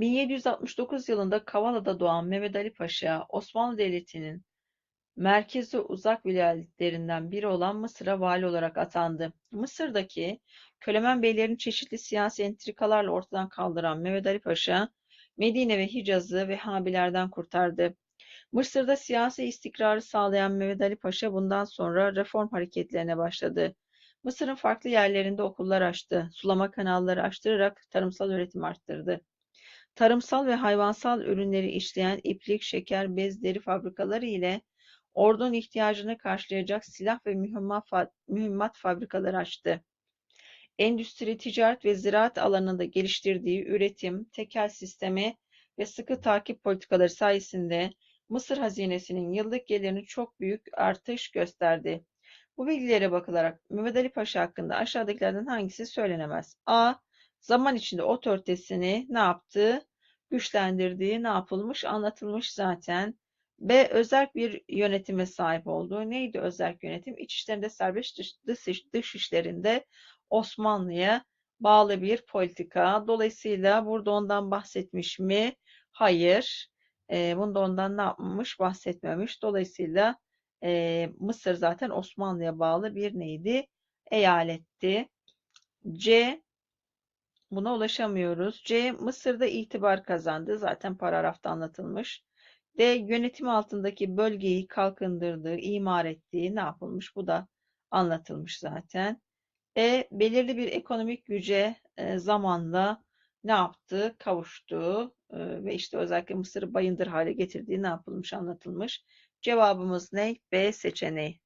1769 yılında Kavala'da doğan Mehmed Ali Paşa, Osmanlı Devleti'nin merkezi uzak vilayetlerinden biri olan Mısır'a vali olarak atandı. Mısır'daki Kölemen beylerini çeşitli siyasi entrikalarla ortadan kaldıran Mehmed Ali Paşa, Medine ve Hicaz'ı Vehhabilerden kurtardı. Mısır'da siyasi istikrarı sağlayan Mehmed Ali Paşa bundan sonra reform hareketlerine başladı. Mısır'ın farklı yerlerinde okullar açtı, sulama kanalları açtırarak tarımsal üretim arttırdı. Tarımsal ve hayvansal ürünleri işleyen iplik, şeker, bez, deri fabrikaları ile ordunun ihtiyacını karşılayacak silah ve mühimmat fabrikaları açtı. Endüstri, ticaret ve ziraat alanında geliştirdiği üretim, tekel sistemi ve sıkı takip politikaları sayesinde Mısır hazinesinin yıllık gelirini çok büyük artış gösterdi. Bu bilgilere bakılarak Mehmet Ali Paşa hakkında aşağıdakilerden hangisi söylenemez? A. Zaman içinde otoritesini ne yaptı? Güçlendirdiği ne yapılmış? Anlatılmış zaten. B. Özerk bir yönetime sahip olduğu. Neydi özerk yönetim? İç işlerinde serbest, dış, dış, dış işlerinde Osmanlı'ya bağlı bir politika. Dolayısıyla burada ondan bahsetmiş mi? Hayır. E, bunda ondan ne yapmamış? Bahsetmemiş. Dolayısıyla e, Mısır zaten Osmanlı'ya bağlı bir neydi? Eyaletti. C. Buna ulaşamıyoruz. C. Mısır'da itibar kazandı. Zaten paragrafta anlatılmış. D. Yönetim altındaki bölgeyi kalkındırdığı, imar ettiği ne yapılmış? Bu da anlatılmış zaten. E. Belirli bir ekonomik güce e, zamanla ne yaptı? Kavuştu e, ve işte özellikle Mısır'ı bayındır hale getirdiği ne yapılmış? Anlatılmış. Cevabımız ne? B seçeneği.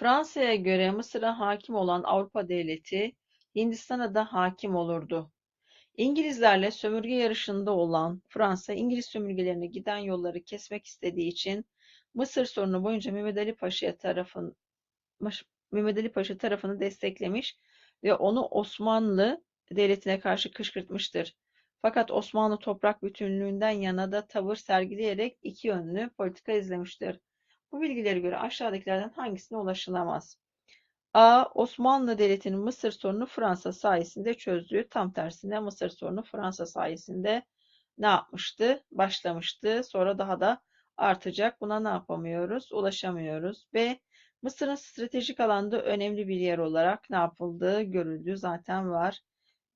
Fransa'ya göre Mısır'a hakim olan Avrupa devleti Hindistan'a da hakim olurdu. İngilizlerle sömürge yarışında olan Fransa, İngiliz sömürgelerine giden yolları kesmek istediği için Mısır sorunu boyunca Mehmet Ali Paşa tarafın Mehmet Ali Paşa tarafını desteklemiş ve onu Osmanlı devletine karşı kışkırtmıştır. Fakat Osmanlı toprak bütünlüğünden yana da tavır sergileyerek iki yönlü politika izlemiştir. Bu bilgilere göre aşağıdakilerden hangisine ulaşılamaz? A. Osmanlı Devleti'nin Mısır sorunu Fransa sayesinde çözdüğü, tam tersine Mısır sorunu Fransa sayesinde ne yapmıştı? Başlamıştı. Sonra daha da artacak. Buna ne yapamıyoruz? Ulaşamıyoruz. B. Mısır'ın stratejik alanda önemli bir yer olarak ne yapıldığı görüldüğü zaten var.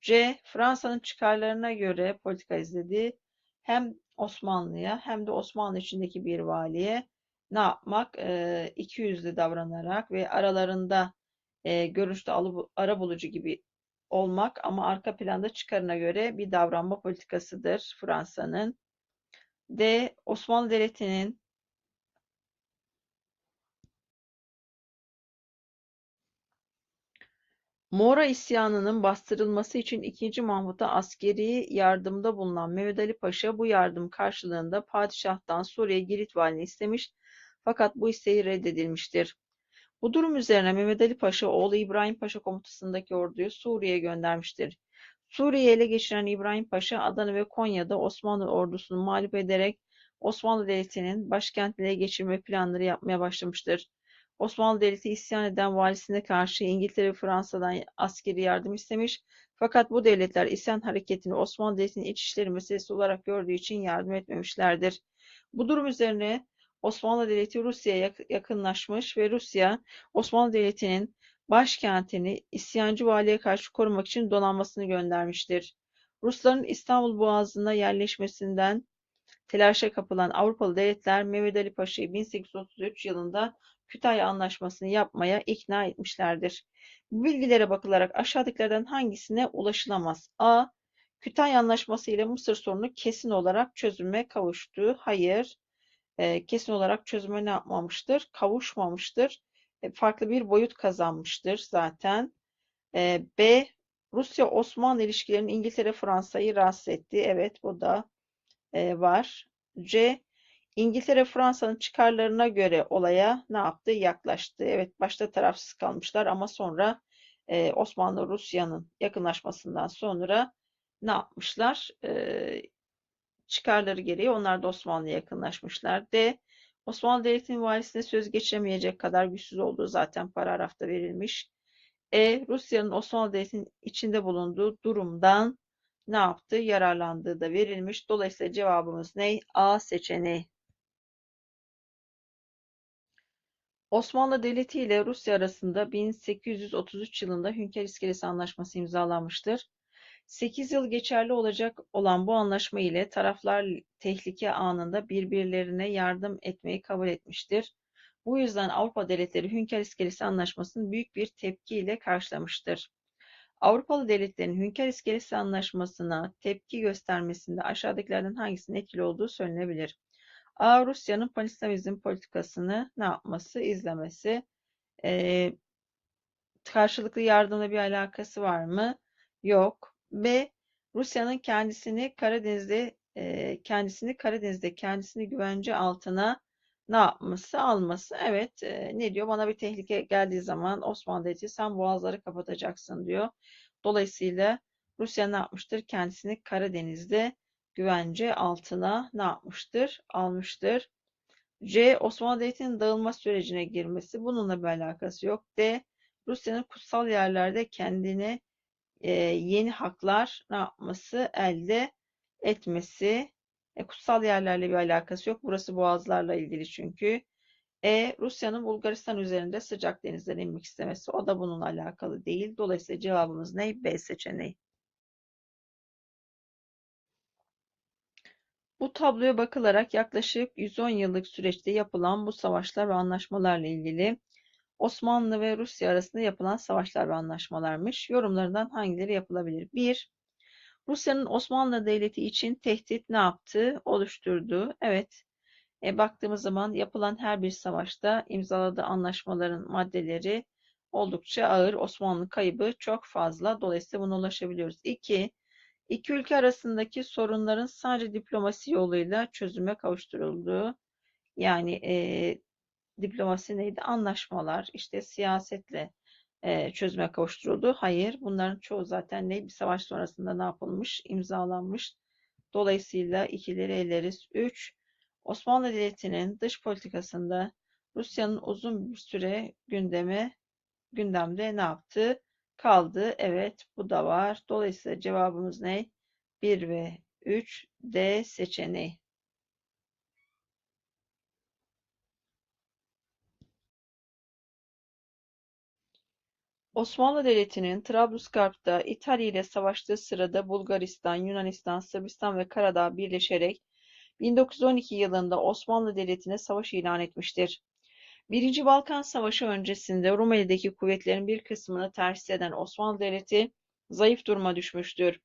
C. Fransa'nın çıkarlarına göre politika izlediği hem Osmanlı'ya hem de Osmanlı içindeki bir valiye ne yapmak? E, iki yüzlü davranarak ve aralarında e, görünüşte ara bulucu gibi olmak ama arka planda çıkarına göre bir davranma politikasıdır Fransa'nın. D. Osmanlı Devleti'nin Mora isyanının bastırılması için II. Mahmut'a askeri yardımda bulunan Mehmed Ali Paşa bu yardım karşılığında padişahtan Suriye Girit valini istemiş fakat bu isteği reddedilmiştir. Bu durum üzerine Mehmed Ali Paşa oğlu İbrahim Paşa komutasındaki orduyu Suriye'ye göndermiştir. Suriye'yi ele geçiren İbrahim Paşa Adana ve Konya'da Osmanlı ordusunu mağlup ederek Osmanlı Devleti'nin başkentleri geçirme planları yapmaya başlamıştır. Osmanlı Devleti isyan eden valisine karşı İngiltere ve Fransa'dan askeri yardım istemiş. Fakat bu devletler isyan hareketini Osmanlı Devleti'nin iç işleri meselesi olarak gördüğü için yardım etmemişlerdir. Bu durum üzerine Osmanlı Devleti Rusya'ya yakınlaşmış ve Rusya Osmanlı Devleti'nin başkentini isyancı valiye karşı korumak için donanmasını göndermiştir. Rusların İstanbul Boğazı'na yerleşmesinden telaşa kapılan Avrupalı devletler Mehmet Ali Paşa'yı 1833 yılında Kütahya Anlaşması'nı yapmaya ikna etmişlerdir. Bu bilgilere bakılarak aşağıdakilerden hangisine ulaşılamaz? A. Kütahya Anlaşması ile Mısır sorunu kesin olarak çözüme kavuştu. Hayır. E, kesin olarak çözüme ne yapmamıştır? Kavuşmamıştır. E, farklı bir boyut kazanmıştır zaten. E, B. Rusya-Osmanlı ilişkilerinin İngiltere Fransa'yı rahatsız etti. Evet bu da e, var. C. İngiltere Fransa'nın çıkarlarına göre olaya ne yaptı? Yaklaştı. Evet başta tarafsız kalmışlar ama sonra e, Osmanlı Rusya'nın yakınlaşmasından sonra ne yapmışlar? E, çıkarları gereği onlar da Osmanlı'ya yakınlaşmışlar. D. Osmanlı Devleti'nin valisine söz geçiremeyecek kadar güçsüz olduğu zaten paragrafta verilmiş. E. Rusya'nın Osmanlı Devleti'nin içinde bulunduğu durumdan ne yaptı? Yararlandığı da verilmiş. Dolayısıyla cevabımız ne? A seçeneği. Osmanlı Devleti ile Rusya arasında 1833 yılında Hünkar İskelesi Anlaşması imzalanmıştır. 8 yıl geçerli olacak olan bu anlaşma ile taraflar tehlike anında birbirlerine yardım etmeyi kabul etmiştir. Bu yüzden Avrupa devletleri Hünkar İskelesi Anlaşması'nı büyük bir tepkiyle karşılamıştır. Avrupalı devletlerin Hünkar İskelesi Anlaşması'na tepki göstermesinde aşağıdakilerden hangisinin etkili olduğu söylenebilir. A. Rusya'nın panislavizm politikasını ne yapması, izlemesi. Ee, karşılıklı yardımla bir alakası var mı? Yok. B. Rusya'nın kendisini Karadeniz'de kendisini Karadeniz'de kendisini güvence altına ne yapması, alması. Evet, ne diyor? Bana bir tehlike geldiği zaman Osmanlı Devleti sen boğazları kapatacaksın diyor. Dolayısıyla Rusya ne yapmıştır? Kendisini Karadeniz'de güvence altına ne yapmıştır? Almıştır. C. Osmanlı Devleti'nin dağılma sürecine girmesi. Bununla bir alakası yok. D. Rusya'nın kutsal yerlerde kendine e, yeni haklar ne yapması? Elde etmesi. E, kutsal yerlerle bir alakası yok. Burası boğazlarla ilgili çünkü. E. Rusya'nın Bulgaristan üzerinde sıcak denizden inmek istemesi. O da bununla alakalı değil. Dolayısıyla cevabımız ne? B seçeneği. Bu tabloya bakılarak yaklaşık 110 yıllık süreçte yapılan bu savaşlar ve anlaşmalarla ilgili Osmanlı ve Rusya arasında yapılan savaşlar ve anlaşmalarmış. Yorumlarından hangileri yapılabilir? 1. Rusya'nın Osmanlı Devleti için tehdit ne yaptı? Oluşturdu. Evet. E, baktığımız zaman yapılan her bir savaşta imzaladığı anlaşmaların maddeleri oldukça ağır. Osmanlı kaybı çok fazla. Dolayısıyla buna ulaşabiliyoruz. 2. İki ülke arasındaki sorunların sadece diplomasi yoluyla çözüme kavuşturulduğu. Yani e, diplomasi neydi? Anlaşmalar, işte siyasetle e, çözüme kavuşturuldu. Hayır, bunların çoğu zaten ne? Bir savaş sonrasında ne yapılmış? İmzalanmış. Dolayısıyla ikileri eleriz. 3. Osmanlı Devleti'nin dış politikasında Rusya'nın uzun bir süre gündeme gündemde ne yaptı? Kaldı. Evet, bu da var. Dolayısıyla cevabımız ne? 1 ve 3 D seçeneği. Osmanlı Devleti'nin Trablusgarp'ta İtalya ile savaştığı sırada Bulgaristan, Yunanistan, Sırbistan ve Karadağ birleşerek 1912 yılında Osmanlı Devleti'ne savaş ilan etmiştir. Birinci Balkan Savaşı öncesinde Rumeli'deki kuvvetlerin bir kısmını terhis eden Osmanlı Devleti zayıf duruma düşmüştür.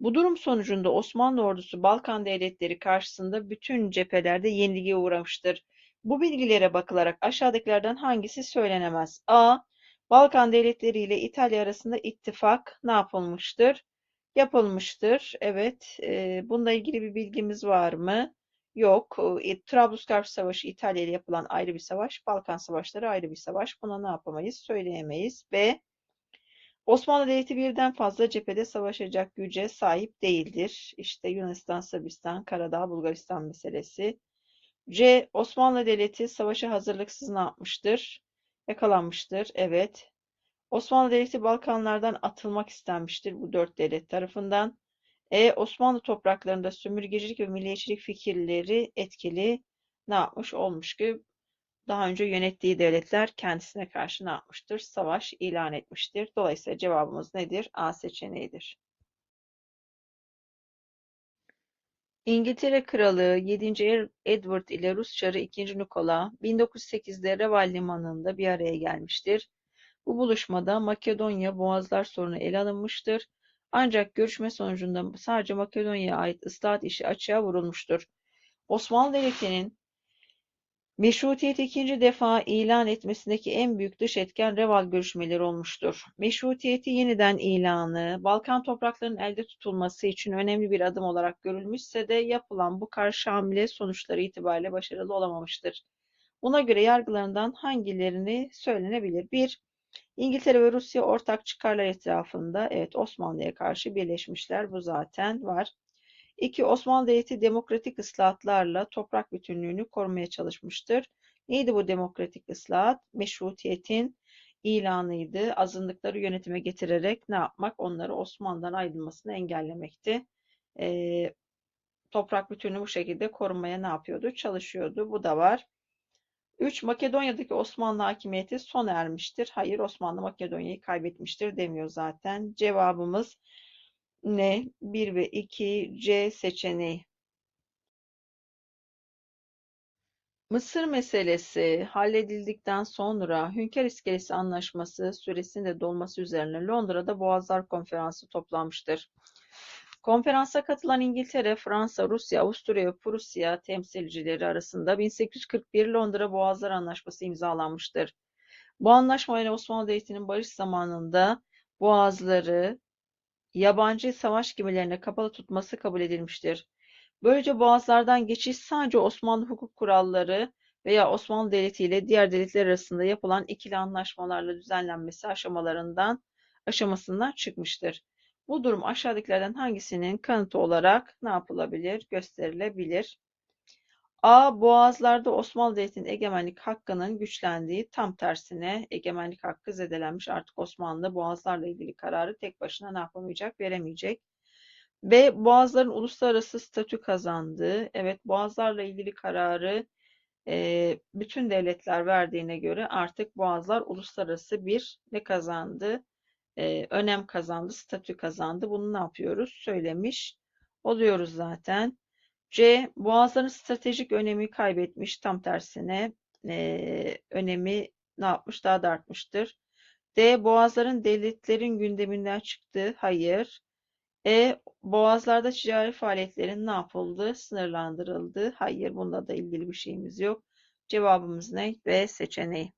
Bu durum sonucunda Osmanlı ordusu Balkan devletleri karşısında bütün cephelerde yenilgiye uğramıştır. Bu bilgilere bakılarak aşağıdakilerden hangisi söylenemez? A. Balkan devletleri ile İtalya arasında ittifak ne yapılmıştır? Yapılmıştır. Evet. E, bununla ilgili bir bilgimiz var mı? Yok. E, Trablusgarp Savaşı İtalya ile yapılan ayrı bir savaş. Balkan Savaşları ayrı bir savaş. Buna ne yapamayız? Söyleyemeyiz. B. Osmanlı Devleti birden fazla cephede savaşacak güce sahip değildir. İşte Yunanistan, Sırbistan, Karadağ, Bulgaristan meselesi. C. Osmanlı Devleti savaşa hazırlıksız ne yapmıştır? Yakalanmıştır. Evet. Osmanlı Devleti Balkanlardan atılmak istenmiştir bu dört devlet tarafından. E. Osmanlı topraklarında sömürgecilik ve milliyetçilik fikirleri etkili ne yapmış olmuş ki daha önce yönettiği devletler kendisine karşı ne yapmıştır? Savaş ilan etmiştir. Dolayısıyla cevabımız nedir? A seçeneğidir. İngiltere Kralı 7. Edward ile Rus Çarı 2. Nikola 1908'de Reval Limanı'nda bir araya gelmiştir. Bu buluşmada Makedonya Boğazlar sorunu ele alınmıştır. Ancak görüşme sonucunda sadece Makedonya'ya ait ıslahat işi açığa vurulmuştur. Osmanlı Devleti'nin Meşrutiyeti ikinci defa ilan etmesindeki en büyük dış etken Reval görüşmeleri olmuştur. Meşrutiyeti yeniden ilanı, Balkan topraklarının elde tutulması için önemli bir adım olarak görülmüşse de yapılan bu karşı hamle sonuçları itibariyle başarılı olamamıştır. Buna göre yargılarından hangilerini söylenebilir? 1. İngiltere ve Rusya ortak çıkarlar etrafında evet Osmanlı'ya karşı birleşmişler. Bu zaten var. İki, Osmanlı Devleti demokratik ıslahatlarla toprak bütünlüğünü korumaya çalışmıştır. Neydi bu demokratik ıslahat? Meşrutiyetin ilanıydı. Azınlıkları yönetime getirerek ne yapmak? Onları Osmanlı'dan ayrılmasını engellemekti. Ee, toprak bütünlüğü bu şekilde korunmaya ne yapıyordu? Çalışıyordu. Bu da var. 3. Makedonya'daki Osmanlı hakimiyeti sona ermiştir. Hayır, Osmanlı Makedonya'yı kaybetmiştir demiyor zaten. Cevabımız ne? 1 ve 2 C seçeneği. Mısır meselesi halledildikten sonra Hünkar İskelesi Anlaşması süresinde dolması üzerine Londra'da Boğazlar Konferansı toplanmıştır. Konferansa katılan İngiltere, Fransa, Rusya, Avusturya ve Prusya temsilcileri arasında 1841 Londra Boğazlar Anlaşması imzalanmıştır. Bu anlaşmayla Osmanlı Devleti'nin barış zamanında boğazları yabancı savaş gemilerine kapalı tutması kabul edilmiştir. Böylece boğazlardan geçiş sadece Osmanlı hukuk kuralları veya Osmanlı Devleti ile diğer devletler arasında yapılan ikili anlaşmalarla düzenlenmesi aşamalarından aşamasından çıkmıştır. Bu durum aşağıdakilerden hangisinin kanıtı olarak ne yapılabilir? Gösterilebilir. A. Boğazlarda Osmanlı Devleti'nin egemenlik hakkının güçlendiği tam tersine egemenlik hakkı zedelenmiş. Artık Osmanlı boğazlarla ilgili kararı tek başına ne yapamayacak, veremeyecek. B. Boğazların uluslararası statü kazandığı. Evet, boğazlarla ilgili kararı e, bütün devletler verdiğine göre artık boğazlar uluslararası bir ne kazandı? E, önem kazandı, statü kazandı. Bunu ne yapıyoruz? Söylemiş oluyoruz zaten. C. Boğazların stratejik önemi kaybetmiş. Tam tersine e, önemi ne yapmış? Daha da artmıştır. D. Boğazların devletlerin gündeminden çıktı. Hayır. E. Boğazlarda ticari faaliyetlerin ne yapıldı? Sınırlandırıldı. Hayır. Bunda da ilgili bir şeyimiz yok. Cevabımız ne? B seçeneği.